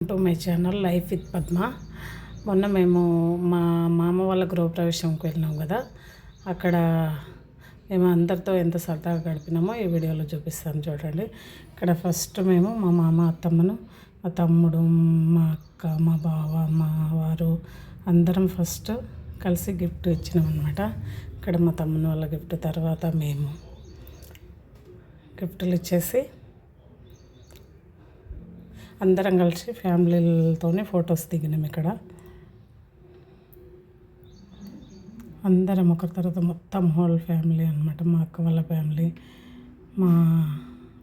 To my channel life with Padma. మొన్న మేము మా మామ వాళ్ళ గృహప్రవేశంకి వెళ్ళినాం కదా. అక్కడ మేము అందరితో ఎంత సరదాగా గడిపినామో ఈ వీడియోలో చూపిస్తాను చూడండి. ఇక్కడ ఫస్ట్ మేము మా మామ అత్తమ్మను మా తమ్ముడు మా అక్క మా బావ మా వారు అందరం ఫస్ట్ కలిసి గిఫ్ట్ ఇచ్చినాం అనమాట ఇక్కడ మా తమ్ముని వాళ్ళ గిఫ్ట్ తర్వాత మేము గిఫ్ట్లు ఇచ్చేసి అందరం కలిసి ఫ్యామిలీలతోనే ఫొటోస్ దిగినాం ఇక్కడ. అందరం ఒకరి తర్వాత మొత్తం హోల్ ఫ్యామిలీ అనమాట మా అక్క వాళ్ళ ఫ్యామిలీ మా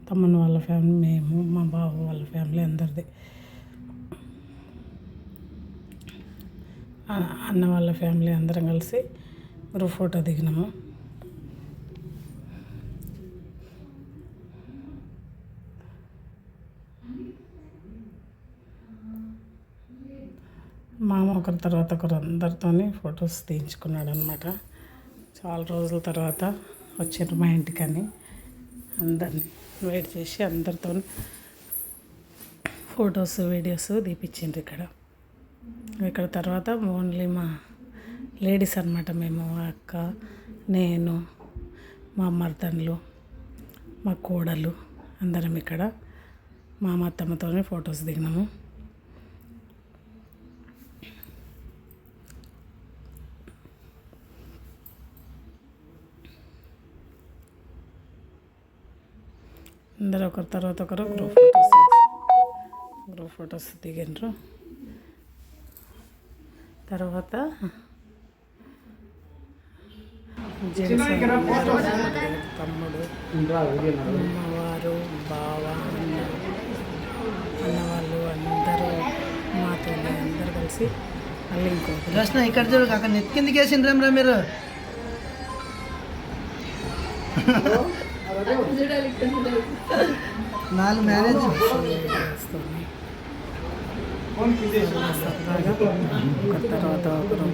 తమ్ముని వాళ్ళ ఫ్యామిలీ మేము మా బావ వాళ్ళ ఫ్యామిలీ అందరిది. అన్న వాళ్ళ ఫ్యామిలీ అందరం కలిసి గ్రూప్ ఫోటో దిగినాము. మామ ఒకరి తర్వాత ఒకరు అందరితోని ఫొటోస్ తీయించుకున్నాడు అనమాట చాలా రోజుల తర్వాత వచ్చారు మా ఇంటికని. అందరిని వెయిట్ చేసి అందరితో ఫొటోస్ వీడియోస్ తీపిచ్చిండ్రు ఇక్కడ. ఇక్కడ తర్వాత ఓన్లీ మా లేడీస్ అనమాట మేము మా అక్క నేను మా మర్దన్లు మా కోడలు అందరం ఇక్కడ మా అత్తమ్మతోనే ఫొటోస్ దిగినాము. అందరూ ఒకరి తర్వాత ఒకరు గ్రూప్ ఫొటోస్ గ్రూప్ ఫొటోస్ దిగిండ్రు. తర్వాత తమ్ముడు అమ్మవారు బావ అన్న. అన్నవాళ్ళు అందరూ మాతో అందరూ కలిసి మళ్ళీ ఇంకో ప్రశ్న ఇక్కడ చూడు అక్కడ నెత్తి కిందకి వేసిండ్రేమ్రా మీరు? నాలుగు మ్యారేజ్ ఒక తర్వాత ఒకరు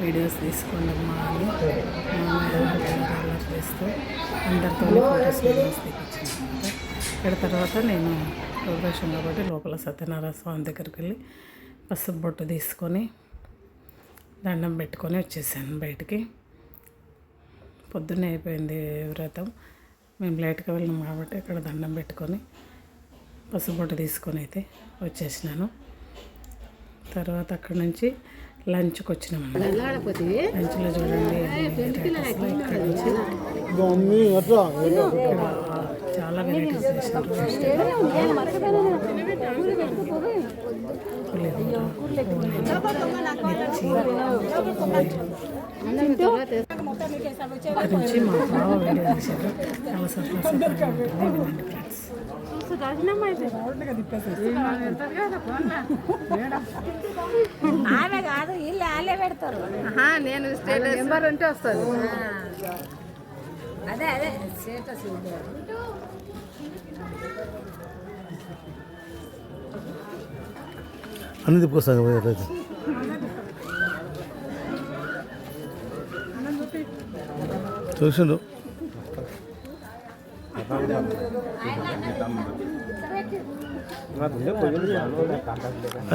వీడియోస్ తీసుకోండి అమ్మా అని చేస్తూ అందరితో ఫొటోస్ వీడియోస్ తీపించాను ఇక్కడ తర్వాత నేను ప్రదర్శన కాబట్టి లోపల సత్యనారాయణ స్వామి దగ్గరికి వెళ్ళి పసుపు బొట్టు తీసుకొని దండం పెట్టుకొని వచ్చేసాను బయటికి. పొద్దున్నే అయిపోయింది వ్రతం. మేము లేట్గా వెళ్ళినాం కాబట్టి ఇక్కడ దండం పెట్టుకొని పసుబొట్టు తీసుకొని అయితే వచ్చేసినాను. తర్వాత అక్కడ నుంచి లంచ్కి వచ్చినాం లంచ్లో చూడండి ఇక్కడ నుంచి చాలా వెరైటీస్ ఇక్కడ నుంచి మా బావ వీడియో తీశారు చాలా ఉంటుంది ఫ్రెండ్స్ ఆమె కాదు వీళ్ళు వాళ్ళే పెడతారు నేను స్టేటస్ నెంబర్ ఉంటే వస్తుంది అదే అదే స్టేటస్ అన్ని తిప్పుకొస్తాను పోయేటైతే చూసిండు.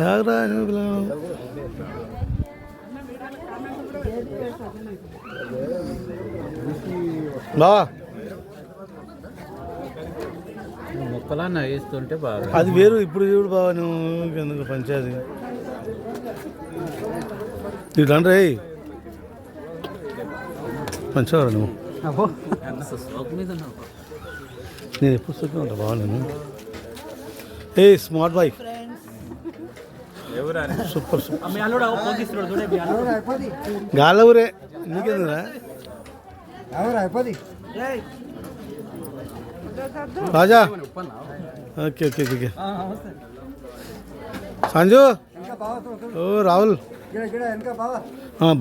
ఆగరా బావా. మొక్కలన్న వేస్తుంటే బాగా. అది వేరు ఇప్పుడు చూడు బావా నువ్వు ఎందుకు పంచాయతీ ఇట్లా మంచిగా నువ్వు. నేను ఎప్పుడు చూస్తూ ఉంటా బావ నేను? A smart boy. Super super. గాల ఊరే. నీకేందిరా రాజా. Okay okay okay Sanju. ఓ రాహుల్.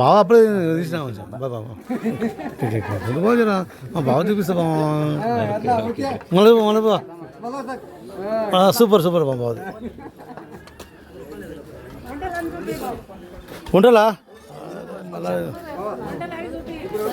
బావ అప్పుడే తీసినా కొంచెం. బాబా మా బావ చూపిస్తా బావ. మళ్ళీ మళ్ళీ పో. సూపర్ సూపర్ మా బావది. ఉండాలా? మళ్ళీ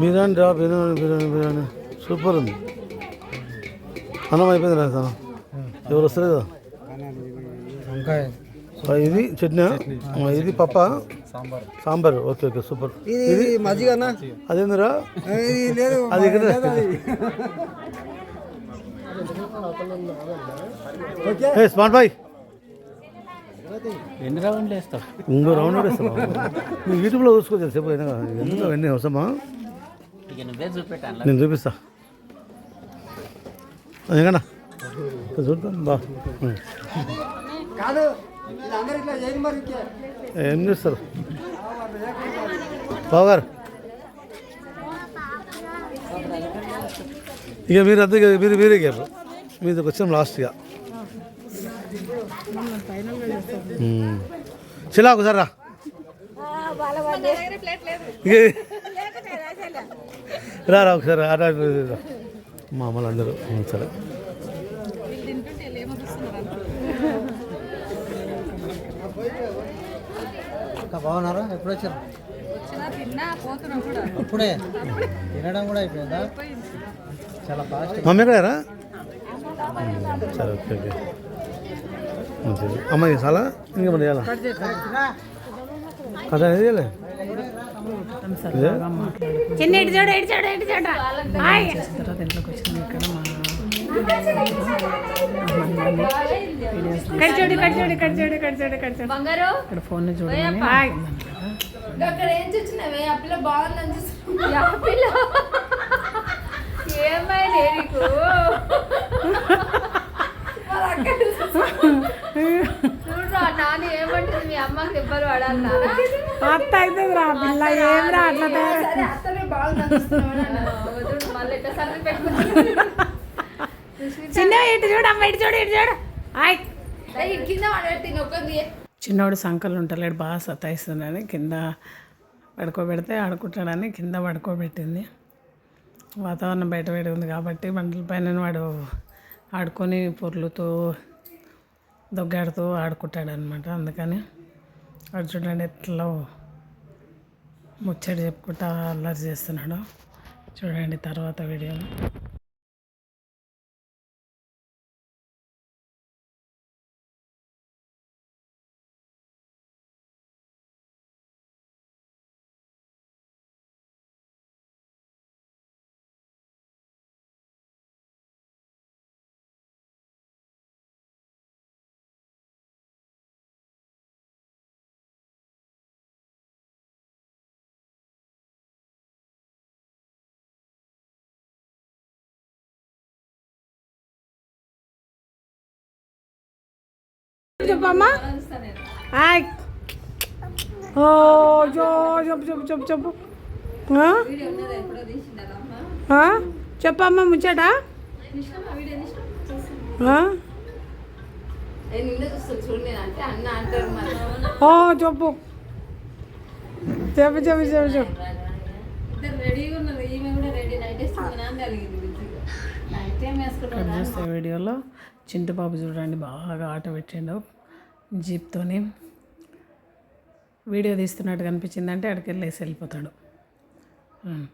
బిర్యానీ రా బిర్యానీ బిర్యానీ బిర్యానీ. సూపర్ ఉంది. అన్నం అయిపోయింది రా సార్. ఎవరు వస్తారు కదా? ఆ, ఇది చట్నీ. ఇది పప్ప? సాంబార్. Okay okay super. ఇది మజ్జిగనా అదేందిరా? అది ఇక్కడ. Smart boy. ఎన్ని రౌండ్లు వేస్తావు? ఇంకో రౌండ్ కూడా? నువ్వు యూట్యూబ్లో చూసుకో ఎందుకు అవన్నీ అవసరమా? నేను చూపిస్తా. ఎందుకన్నా చూద్దాం బా. మరి. ఏం చేస్తారు? బాబు గారు ఇక మీరు అంతే ఇక మీరు మీరే గారు మీదకి వచ్చాం లాస్ట్గా. చిలా ఒకసారి రా. ఇక రా రా ఒకసారి రా. మామూలు అందరూ సరే. బాగున్నారా? ఎప్పుడు వచ్చారు అప్పుడే. తినడం కూడా అయిపోయిందా? చాలా ఫాస్ట్ మమ్మీ ఎక్కడారా సరే ఓకే ఓకే. అమ్మాయి చాలా? ఇంకా చేయాలా కథ చేయలే ఇదే? చిన్న ఇటు చూడు ఇటు చూడు ఇటు చూడు. తర్వాత ఇంట్లోకి వచ్చినాం ఇక్కడ మా ఇక్కడ చూడు ఇక్కడ చూడు ఇక్కడ చూడు ఇక్కడ చూడు. ఇక్కడ చూడు బంగారు ఇక్కడ ఫోన్ చూడమని హాయ్ అక్కడ ఏం చూసినావే ఆ పిల్ల బాగుందని చూసి ఆ పిల్ల. ఏమైంది నీకు వాళ్ళ అక్క చూడరా నాని ఏమంటుంది మీ అమ్మకి దెబ్బలు పడాలన్నా అత్త అవుతుంది రా పిల్ల ఏం రా అట్లా మళ్ళీ ఎట్లా సర్ది పెట్టుకుంటుంది చిన్న ఇటు చూడు అమ్మ ఇటు చూడు ఇటు చూడు. ఏయ్, కింద చిన్నోడు సంకలు ఉంటలేడు బాగా సతాయిస్తున్నాడని కింద పడుకోబెడితే ఆడుకుంటాడని కింద పడుకోబెట్టింది. వాతావరణం బయట వేడి ఉంది కాబట్టి బండల పైన వాడు ఆడుకొని పొర్లుతూ దొగ్గాడుతూ ఆడుకుంటాడు అనమాట అందుకని వాడు చూడండి ఎట్లా ముచ్చట చెప్పుకుంటా అల్లరి చేస్తున్నాడు చూడండి తర్వాత వీడియోలో. చెప్పమ్మా ఓ చెప్పు చెప్పు చెప్పు చెప్పు? చెప్పమ్మా ముచ్చట. ఓ చెప్పు చెప్పు చెప్పు చెప్పు చెప్పు ఇద్దరు రెడీగా చింటుబాబు చూడండి బాగా ఆట పెట్టిండు. జీప్తోని వీడియో తీస్తున్నట్టు కనిపించిందంటే అక్కడికి వెళ్ళేసి వెళ్ళిపోతాడు.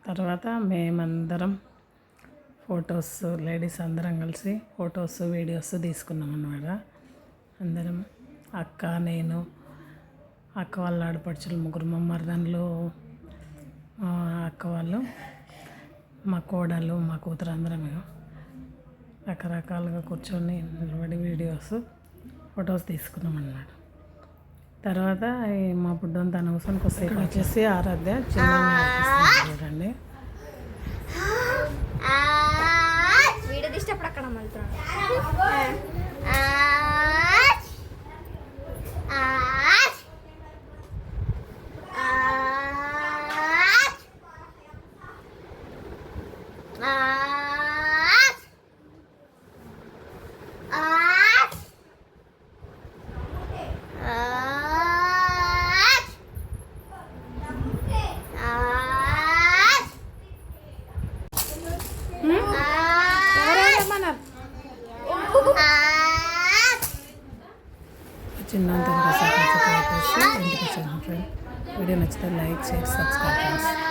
తర్వాత మేమందరం ఫొటోస్ లేడీస్ అందరం కలిసి ఫొటోస్ వీడియోస్ తీసుకున్నాం అన్నమాట. అందరం అక్క నేను అక్క వాళ్ళ ఆడపడుచులు ముగ్గురు మా మరదన్లు మా అక్క వాళ్ళు మా కోడలు మా కూతురు అందరం రకరకాలుగా కూర్చొని నిలబడి వీడియోస్ ఫొటోస్ తీసుకున్నాం అన్నమాట తర్వాత మా బుడ్డోని తన కోసం కొద్దిసేపు వచ్చేసి ఆరాధ్య చూడండి. వీడియో తీసేటప్పుడు అక్కడ the like, share, subscribe.